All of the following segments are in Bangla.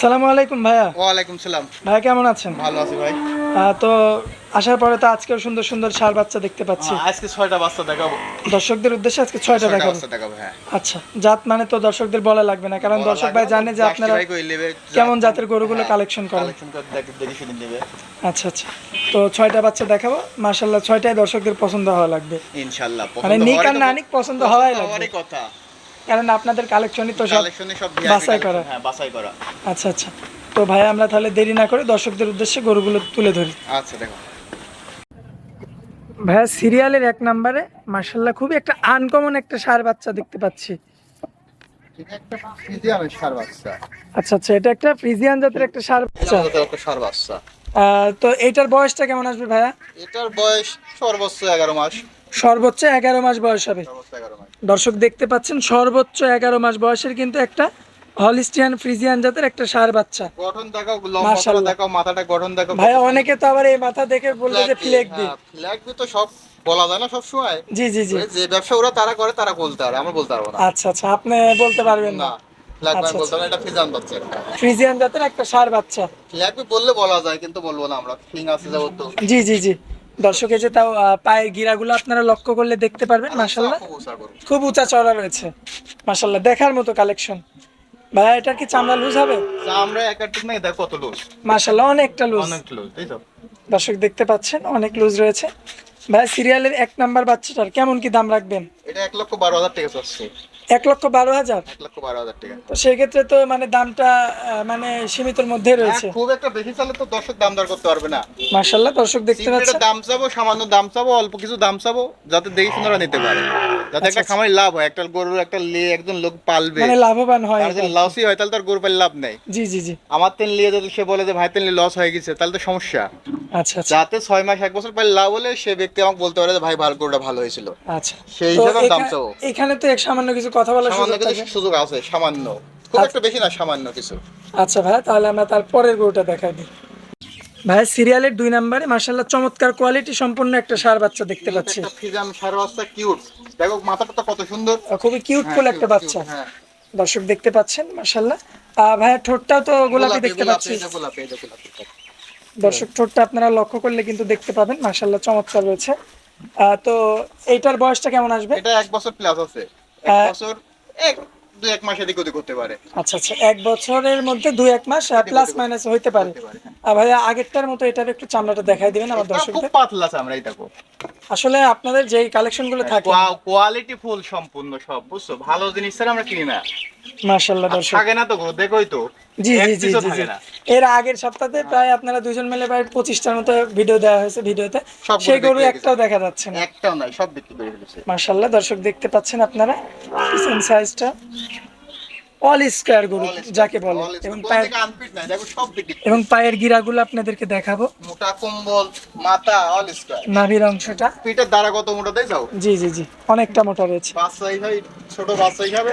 আসসালামু আলাইকুম ভাইয়া। ওয়ালাইকুম সালাম। ভাইয়া কেমন আছেন? ভালো আছি ভাই। তো আসার পরে তো আজকেও সুন্দর সুন্দর সার বাচ্চা দেখতে পাচ্ছি। আজকে ছয়টা বাচ্চা দেখাবো। দর্শকদের উদ্দেশ্যে আজকে ছয়টা দেখাবো। বাচ্চা দেখাবো হ্যাঁ। আচ্ছা জাত মানে তো দর্শকদের বলা লাগবে না কারণ দর্শক ভাই জানে যে আপনারা কেমন জাতের গরুগুলো কালেকশন করেন। কালেকশন করে দেখে দেখে শুনে নেবে। আচ্ছা আচ্ছা। তো ছয়টা বাচ্চা দেখাবো মাশাল্লাহ ছয়টাই দর্শকদের পছন্দ হওয়া লাগবে। ইনশাআল্লাহ মানে নিক আর না নিক পছন্দ হওয়াই লাগবে। কথা। কারণ আপনাদের কালেকশনই তো সব কালেকশনে সব বাছাই করা। হ্যাঁ বাছাই করা। আচ্ছা আচ্ছা। তো ভাই আমরা তাহলে দেরি না করে দর্শকদের উদ্দেশ্যে গরুগুলো তুলে ধরি। আচ্ছা দেখো। ভাইয়া সিরিয়ালের এক নম্বরে মার্শাল্লাহ খুবই একটা আনকমন একটা সার বাচ্চা দেখতে পাচ্ছি। আচ্ছা আচ্ছা এটা একটা ফ্রিজিয়ান জাতের একটা সার বাচ্চা। সার বাচ্চা। তো এইটার বয়সটা কেমন আসবে ভাইয়া? এটার বয়স সর্বোচ্চ এগারো মাস। সর্বোচ্চ এগারো মাস বয়স হবে। দর্শক দেখতে পাচ্ছেন সর্বোচ্চ এগারো মাস বয়সের কিন্তু একটা হলিস্টিয়ান ফ্রিজিয়ান জাতের একটা সার বাচ্চা। গঠন দেখাও লম্বা দেখাও মাথাটা গঠন দেখাও ভাইয়া অনেকে তো আবার এই মাথা দেখে বলবে যে ফ্লেক দি ফ্ল্যাগ তো সব বলা যায় না সব সময় জি জি। জি যে ব্যবসা ওরা তারা করে তারা বলতে পারে আমরা বলতে পারব না। আচ্ছা আচ্ছা আপনি বলতে পারবেন না। ফ্ল্যাগ আচ্ছা, বাচ্চা ফ্রিজিয়ান জাতের একটা সার বাচ্চা। ফ্ল্যাগ বললে বলা যায় কিন্তু বলব না আমরা ফিং আছে যাব তো জি জি জি। দর্শকে যে তাও পায়ের গিরাগুলো আপনারা লক্ষ্য করলে দেখতে পারবেন মাশাল্লাহ খুব উঁচা চড়া রয়েছে মাশাল্লাহ দেখার মতো কালেকশন। ভাইয়া এটার কি চামড়া লুজ হবে? তা আমরা নাই দেখো কত লুজ। মাশাল্লাহ অনেকটা লুজ। অনেক লুজ তাই তো। দর্শক দেখতে পাচ্ছেন অনেক লুজ রয়েছে। ভাই সিরিয়ালের এক নাম্বার বাচ্চাটার কেমন কি দাম রাখবেন? এটা এক লক্ষ বারো হাজার টাকা চাচ্ছে। এক লক্ষ বারো হাজার? এক লক্ষ বারো হাজার টাকা। তো সেক্ষেত্রে তো মানে দামটা মানে সীমিতর মধ্যে রয়েছে। হ্যাঁ, খুব একটা বেশি চালে তো দর্শক দাম দর করতে পারবে না। মাশাল্লাহ দর্শক দেখতে পাচ্ছেন দাম চাবো সামান্য দাম চাবো অল্প কিছু দাম চাবো যাতে দেখে শুনে নিতে পারে। যাতে একটা আচ্ছা, খামারি লাভ হয় একটা গরুর একটা লে একজন লোক পালবে। মানে লাভবান হয় আর যদি লসই হয় তাহলে তার গরু পালে লাভ নেই। জি জি জি। আমার তেল নিয়ে যদি সে বলে যে ভাই তেল লস হয়ে গেছে তাহলে তো সমস্যা। আচ্ছা আচ্ছা। যাতে ছয় মাস এক বছর পালে লাভ হলে সে ব্যক্তি আমাকে বলতে পারে যে ভাই ভালো গরুটা ভালো হয়েছিল। আচ্ছা। সেই হিসাবে দাম চাবো। এখানে তো এক সামান্য কিছু কথা বলার সুযোগ থাকে? সুযোগ আছে সামান্য। খুব আচ্ছা। একটা বেশি না সামান্য কিছু। আচ্ছা ভাই তাহলে আমরা গরুটা দেখাই দিই। ভাই সিরিয়ালের দুই নম্বরে মার্শাল্লাহ চমৎকার কোয়ালিটি সম্পন্ন একটা সার বাচ্চা দেখতে পাচ্ছি। ফিজাম সার বাচ্চা কিউট দেখো মাথাটা তো কত সুন্দর। খুবই কিউট ফুল হ্যাঁ, একটা বাচ্চা। হ্যাঁ। দর্শক দেখতে পাচ্ছেন মার্শাল্লাহ ভাইয়া ঠোঁটটাও তো গোলাপি দেখতে পাচ্ছি। দর্শক ঠোঁটটা আপনারা লক্ষ্য করলে কিন্তু দেখতে পাবেন মার্শাল্লাহ চমৎকার রয়েছে। তো এইটার বয়সটা কেমন আসবে? এটা এক বছর প্লাস আছে। এক বছর এক দুই এক মাস এদিক ওদিক করতে পারে। আচ্ছা আচ্ছা এক বছরের মধ্যে দুই এক মাস প্লাস মাইনাস হইতে পারে। হ্যাঁ। ভাইয়া আগেরটার মতো এটার একটু চামড়াটা দেখাই দিবেন আমার এটা খুব পাতলা চামড়াই দেখো আসলে আপনাদের যেই কালেকশনগুলো থাকে কোয়ালিটি ফুল সম্পূর্ণ সব বুঝছ? ভালো জিনিস ছাড়া আমরা কিনি না। মার্শাল্লাহ দর্শক। থাকে না তো গো দেখোই তো। জি জি জি জি। এর আগের সপ্তাহে প্রায় আপনারা দুজন মিলে প্রায় পঁচিশটার মতো ভিডিও দেওয়া হয়েছে ভিডিওতে। সেই গরু একটাও দেখা যাচ্ছে না। একটাও নাই সব বিক্রি করে ফেলেছে। মার্শাল্লাহ দর্শক দেখতে পাচ্ছেন আপনারা। সাইজটা অল স্কোয়ার গরু যাকে বলে। এবং পায়ের থেকে সব এবং পায়ের গিরাগুলো আপনাদেরকে দেখাবো। মোটা কম্বল মাথা অল স্কয়ার নাভির অংশটা। পিঠের দ্বারা কত মোটা দেয় যাও জি জি জি অনেকটা মোটা রয়েছে। বাচ্চা হিসাবে ছোট বাচ্চা হিসাবে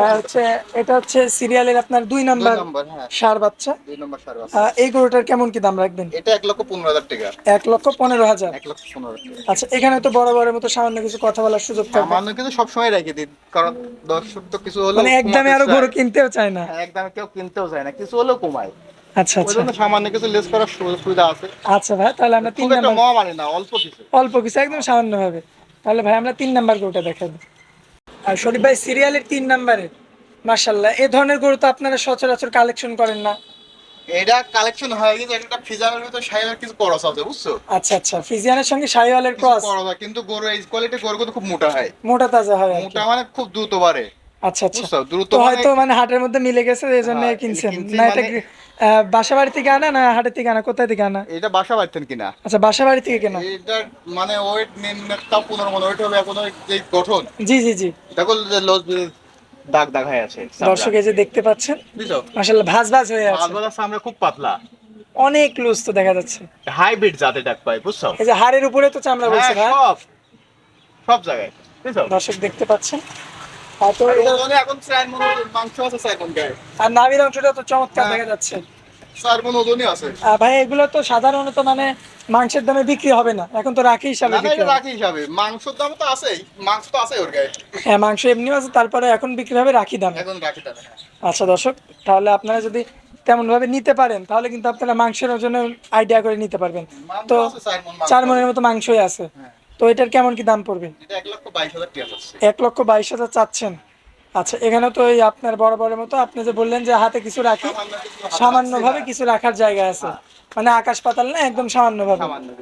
আর হচ্ছে এটা হচ্ছে সিরিয়ালের আপনার দুই দুই নাম্বার হ্যাঁ। সার বাচ্চা। দুই নম্বর সার বাচ্চা। এই গরুটার কেমন কি দাম রাখবেন? এটা এক লক্ষ পনেরো হাজার টাকা। এক লক্ষ পনেরো হাজার। এক লক্ষ পনেরো আচ্ছা এখানে তো বড় বড় মতো সামান্য কিছু কথা বলার সুযোগ থাকবে সামান্য কিন্তু সবসময় রেখে দিন কারণ দর্শক তো কিছু হলো মানে একদমই আরও গরু কিনতেও চায় না। একদম কেউ কিনতেও চায় না কিছু হলেও কমায়। আচ্ছা আচ্ছা। সামান্য কিছু লেস করার সুবিধা আছে। আচ্ছা ভাই তাহলে আমরা তিন নাম্বার মহামারী না অল্প কিছু। অল্প কিছু একদম সামান্য ভাবে তাহলে ভাই আমরা তিন নাম্বার গরুটা দেখাবো আর শরীফ ভাই সিরিয়ালের তিন নাম্বারে। মার্শাল্লাহ এই ধরনের গরু তো আপনারা সচরাচর কালেকশন করেন না। এটা কালেকশন হয়ে গেছে একটা ফিজামের ভিতর সাইবার কিছু করস আছে বুঝছ? আচ্ছা আচ্ছা ফিজিয়ানের সঙ্গে শাহিওয়ালের কিছু ক্রস কিন্তু গরু এই কোয়ালিটি গরু কিন্তু খুব মোটা হয়। মোটা তাজা হয় মোটা মানে খুব দ্রুত বাড়ে। আচ্ছা আচ্ছা। দ্রুত মানে হয়তো মানে হাটের মধ্যে মিলে গেছে এই জন্য হ্যাঁ, কিনছেন। না এটা মানে- বাসা বাড়ি থেকে আনা না হাটের থেকে আনা? কোথায় থেকে আনা? এটা বাসা বাড়তেন কিনা? আচ্ছা বাসা বাড়ি থেকে কেনা। এটার মানে ওয়েট পনেরো মনে ওয়েট হবে এখন যে গঠন। জি জি জি। দেখো লজ দাগ দাগ হয়ে আছে দর্শক এই যে দেখতে পাচ্ছেন মাসাল্লাহ ভাজ ভাজ হয়ে আছে। আলবালার সামনে খুব পাতলা। অনেক লুজ তো দেখা যাচ্ছে। হাইব্রিড জাতের ডাক পাই বুঝছ? এই যে হাড়ের উপরে তো চামড়া বলছে হ্যাঁ, সব। সব জায়গায় দর্শক দেখতে পাচ্ছেন এখন মাংস আছে আর নাভির অংশটা তো চমৎকার হ্যাঁ। দেখা যাচ্ছে। মন ওজনই আছে। ভাই এগুলো তো সাধারণত মানে মাংসের দামে বিক্রি হবে না। এখন তো রাখি হিসাবে না না বিক্রি এটা হবে। রাখি হিসাবে। মাংসর দাম তো আছেই। মাংস তো আছে ওর গায়ে। হ্যাঁ মাংস এমনিও আছে তারপরে এখন বিক্রি হবে রাখি দামে। এখন না আচ্ছা দর্শক তাহলে আপনারা যদি তেমন ভাবে নিতে পারেন তাহলে কিন্তু আপনারা মাংসের ওজনে আইডিয়া করে নিতে পারবেন। তো চার মন। মনের মতো মাংসই আছে। হ্যাঁ। তো এটার কেমন কি দাম পড়বে? এক লক্ষ বাইশ হাজার চাচ্ছেন। আচ্ছা এখানে তো এই আপনার বড় বড় মতো আপনি যে বললেন যে হাতে কিছু রাখি সামান্যভাবে কিছু ভাবে কিছু রাখার জায়গা আছে। মানে আকাশ পাতাল না একদম সামান্যভাবে। ভাবে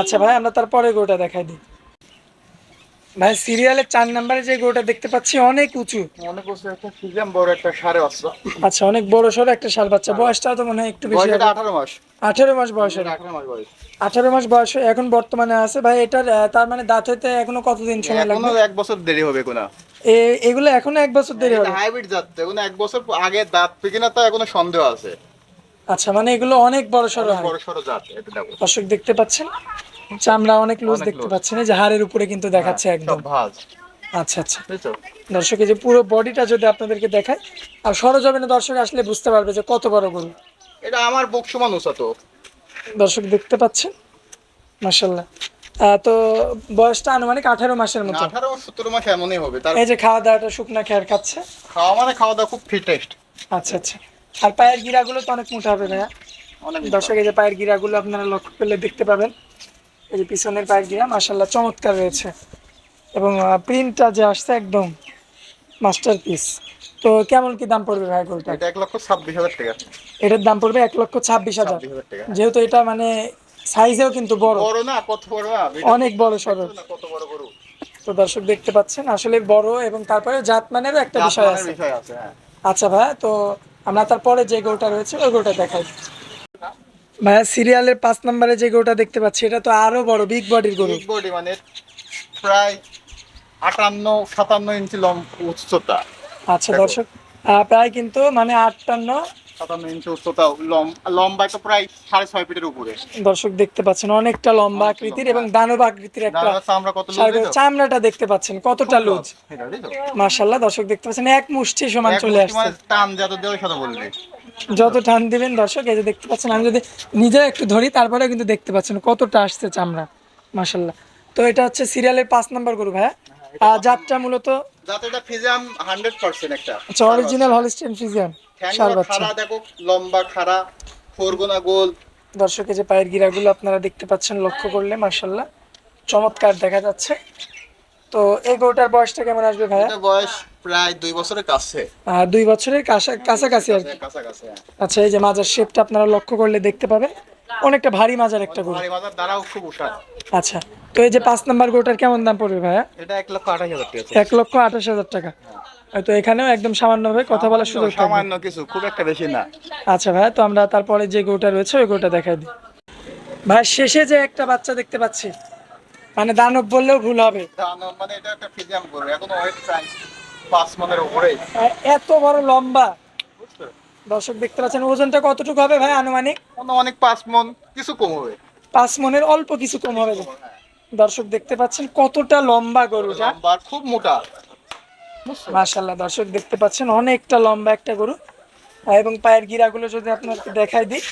আচ্ছা ভাই আমরা তারপরে গোটা দেখাই দিই। ভাই সিরিয়ালের চার নম্বরে যে গোটা দেখতে পাচ্ছি অনেক উঁচু। মনে করছে একটা ফিজাম বড় একটা সাড়ে অস্ত্র আচ্ছা অনেক বড় সড়ো একটা শাল বাচ্চা বয়সটাও তো মনে হয় একটু বেশি। আঠারো মাস। আঠেরো মাস বয়স। আঠারো মাস বয়স। আঠারো মাস বয়স এখন বর্তমানে আছে। ভাই এটার তার মানে দাঁত হইতে এখনও কতদিন সময় এখনও লাগবে এক বছর দেরি হবে কোনা এ- এগুলো এখনও এক বছর দেরি হবে? হাইব্রিড জাত এখনও এক বছর আগে দাঁত পেকে না তো এখনও সন্দেহ আছে। আচ্ছা মানে এগুলো অনেক বড় সড়ো বড় সড়ো জাত এটা দেখো। দর্শক দেখতে পাচ্ছেন? চামড়া অনেক লুজ দেখতে। পাচ্ছেন এই যে হাড়ের উপরে কিন্তু দেখাচ্ছে একদম। ভাজ। আচ্ছা আচ্ছা। দর্শক যে পুরো বডিটা যদি আপনাদেরকে দেখায় আর সরজমিনে দর্শক আসলে বুঝতে পারবে যে কত বড় গরু। এটা আমার বুক সমান উঁচা তো দর্শক দেখতে পাচ্ছেন? মাসাল্লাহ তো বয়সটা আনুমানিক আঠারো মাসের মতো। আঠারো সতেরো মাস এমনই হবে। এই যে খাওয়া দাওয়াটা শুকনা খেয়ার খাচ্ছে। খাওয়া মানে খাওয়া দাওয়া খুব ফিটেস্ট আচ্ছা আচ্ছা। আর পায়ের গিরাগুলো তো অনেক মোটা হবে ভাইয়া। অনেক দর্শক এই যে পায়ের গিরাগুলো আপনারা লক্ষ্য করলে দেখতে পাবেন। এই যে পিছনের পায়ের মাসাল্লাহ চমৎকার রয়েছে। এবং প্রিন্টটা যে আসছে একদম মাস্টার পিস তো কেমন কি দাম পড়বে ভাই গরুটা এটা এক লক্ষ ছাব্বিশ হাজার টাকা। এটার দাম পড়বে এক লক্ষ ছাব্বিশ হাজার। টাকা। যেহেতু এটা মানে সাইজেও কিন্তু বড়। বড় না কত বড়? অনেক বড় না কত বড় গরু? তো দর্শক দেখতে পাচ্ছেন আসলে বড় এবং তারপরে জাত মানেরও একটা বিষয় আছে হ্যাঁ। আচ্ছা ভাই তো আমরা তারপরে যে গরুটা রয়েছে ওই গরুটা দেখাই। ভাইয়া সিরিয়ালের পাঁচ নম্বরে যে গরুটা দেখতে পাচ্ছি এটা তো আরও বড় বিগ বডির গরু। বিগ বডি মানে প্রায় আটান্ন সাতান্ন ইঞ্চি লম উচ্চতা। আচ্ছা দর্শক প্রায় কিন্তু মানে আটান্ন। সাতান্ন ইঞ্চি উচ্চতা লম লম্বায় তো প্রায় সাড়ে ছয় ফিটের উপরে। দর্শক দেখতে পাচ্ছেন অনেকটা লম্বা আকৃতির এবং দানব আকৃতির একটা। চামড়াটা দেখতে পাচ্ছেন কতটা লুজ। মার্শাল্লাহ দর্শক দেখতে পাচ্ছেন এক মুষ্টি সমান চলে আসছে। মানে টান যত দেওয়ার সাথে বলবে। যত টান দিবেন দর্শক এই যে দেখতে পাচ্ছেন আমি যদি নিজে একটু ধরি তারপরে কিন্তু দেখতে পাচ্ছেন কতটা আসছে চামড়া মাশাল্লাহ তো এটা হচ্ছে সিরিয়ালের পাঁচ নম্বর গরু ভাইয়া। আর জাতটা মূলত? ফিজাম হান্ড্রেড পার্সেন্ট একটা। আচ্ছা অরিজিনাল হলিস্টেন ফ্রিজিয়ান সার বাচ্চা। দেখো লম্বা খাড়া ফোরগোনা গোল। দর্শক যে পায়ের গিরাগুলো আপনারা দেখতে পাচ্ছেন লক্ষ্য করলে মাশাল্লাহ চমৎকার দেখা যাচ্ছে। তো এই গরুটার বয়সটা কেমন আসবে ভাইয়া? বয়স প্রায় দুই বছরের কাছে। দুই বছরের কাছা- কাছাকাছি আর কি। হ্যাঁ। আচ্ছা এই যে মাজার শেপটা আপনারা লক্ষ্য করলে দেখতে পাবেন। অনেকটা ভারী মাজার একটা গরু। ভারী বাজার দ্বারাও খুব উষার। আচ্ছা তো এই যে পাঁচ নাম্বার গরুটার কেমন দাম পড়বে ভাইয়া? এটা এক লক্ষ আঠাশ হাজার টাকা। এক লক্ষ আঠাশ হাজার টাকা। হয়তো এখানেও একদম সামান্যভাবে কথা বলার সুযোগ সামান্য কিছু খুব একটা বেশি না। আচ্ছা ভাইয়া তো আমরা তারপরে যে গরুটা রয়েছে ওই গরুটা দেখাই দিই। ভাই শেষে যে একটা বাচ্চা দেখতে পাচ্ছি মানে দানব বললেও ভুল হবে। দানব মানে এটা একটা ফিজিয়াম গরু এখন ওয়েট প্রায় পাঁচ মনের উপরেই। এত বড় লম্বা। দর্শক দেখতে পাচ্ছেন ওজনটা কতটুকু হবে ভাই আনুমানিক? অনেক পাঁচ মন কিছু কম হবে। পাঁচ মনের অল্প কিছু কম হবে। দর্শক দেখতে পাচ্ছেন কতটা লম্বা গরুটা খুব মোটা। মাশাল্লাহ দর্শক দেখতে পাচ্ছেন অনেকটা লম্বা একটা গরু। এবং পায়ের গিরাগুলো যদি আপনাকে দেখাই দিই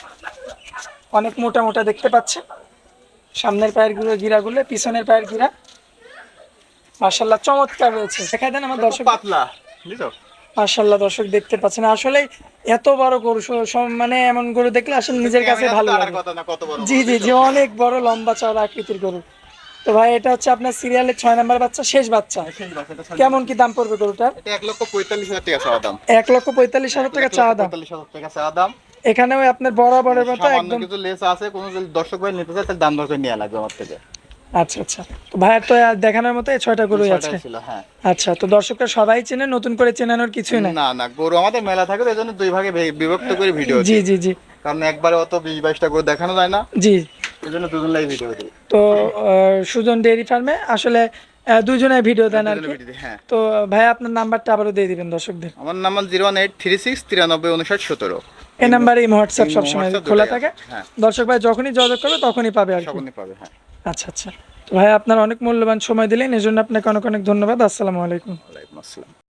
অনেক মোটা মোটা দেখতে পাচ্ছেন। সামনের পায়েরগুলো গিরাগুলো পিছনের পায়ের গিরা মাশাল্লাহ চমৎকার রয়েছে। দেখাই দেন আমার দর্শক পাতলা বুঝছ? মাশাল্লাহ দর্শক দেখতে পাচ্ছেন। আসলে এত বড় গরু মানে এমন গরু দেখলে আসলে নিজের কাছে ভালো লাগে। জি জি জি অনেক বড় লম্বা চওড়া আকৃতির গরু। তো ভাই এটা হচ্ছে আপনার সিরিয়ালের ছয় নাম্বার বাচ্চা শেষ বাচ্চা। কেমন কি দাম পড়বে গরুটার? এক লক্ষ পঁয়তাল্লিশ হাজার টাকা চাওয়া দাম। এক লক্ষ পঁয়তাল্লিশ হাজার টাকা চাওয়া দাম। পঁয়তাল্লিশ হাজার টাকা চাওয়া দাম। এখানেও আপনার বরাবরের মতো একদম কিছু লেস আছে কোনো যদি দর্শক ভাই নিতে চায় তাহলে দাম দরকার নেওয়া লাগবে আমার থেকে। আচ্ছা আচ্ছা। তো ভাইয়ের তো দেখানোর মতো এই ছয়টা গরুই আছে ছিল হ্যাঁ। আচ্ছা তো দর্শকরা সবাই চেনে নতুন করে চেনানোর কিছুই নাই? না না গরু আমাদের মেলা থাকে তো এই জন্য দুই ভাগে বিভক্ত করে ভিডিও জি জি জি। কারণ একবারে অত বিশ বাইশটা করে দেখানো যায় না। জি। এই জন্য দুজন লাই ভিডিও দিই। তো সুজন ডেয়ারি ফার্মে আসলে আহ, দুজনে ভিডিও দেন আর কি। হ্যাঁ। তো ভাই আপনার নাম্বারটা আবারও দিয়ে দিবেন দর্শকদের। আমার number zero one eight three six তিরানব্বই উনষাট সতেরো। এই নাম্বারে এই হোয়াটসঅ্যাপ সব সবসময় খোলা থাকে। হ্যাঁ। দর্শক ভাই যখনই যোগাযোগ করবে তখনই পাবে আর কি। পাবে হ্যাঁ। আচ্ছা আচ্ছা। তো ভাই আপনার অনেক মূল্যবান সময় দিলেন এই জন্য আপনাকে অনেক অনেক ধন্যবাদ। আসসালামু আলাইকুম। ওয়ালাইকুম আসসালাম।